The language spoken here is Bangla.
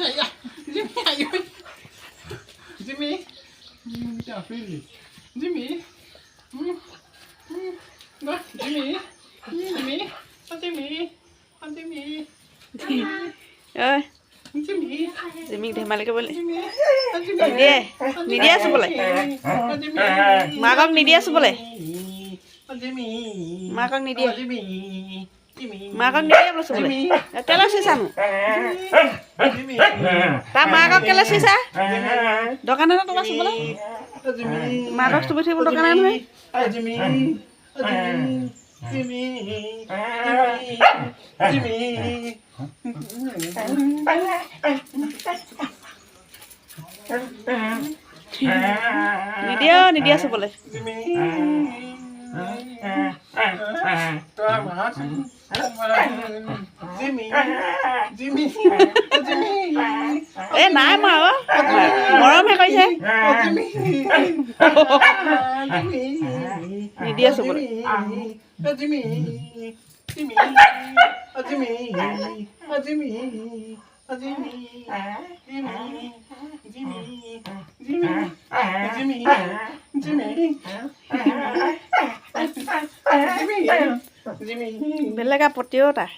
Ay, ay, Jimmy, ay, ay. Jimmy. Mm, yeah, really. Jimmy. Mm, mm. No, Jimmy. Mm, Jimmy. Oh, Jimmy. Oh, Jimmy. ঐ Jimmy. জিমিক ধেমালি কৰিবলৈ Jimmy. Oh, Jimmy. নিদিয়ে নিদিয়ে চুবলৈ Oh, Jimmy. মাকক নিদিয়ে চুবলৈ Oh, Jimmy. মাকক নিদিয়ে Oh, Jimmy. Jimmy. মাকক নিদিয়ে বোলো। কেলৈ তাৰ মাকক কেলৈ চুইছা দোকানে নে তোমাৰ চুবলৈ? মাকক চুবি থাকিব নহয়. নিদিয়ে নিদিয়ে চুবলৈ। Jimmy. Tua mat. Jimmy. Ah. এই নাই মৰা মৰমহে Ah. Ah, Jimmy. নিদিয়ে চুবলৈ Ah, Jimmy. Jimmy. Ah, Jimmy. Ah, Jimmy. Ah, Ah. বেলেগ আপত্তিও তাৰ.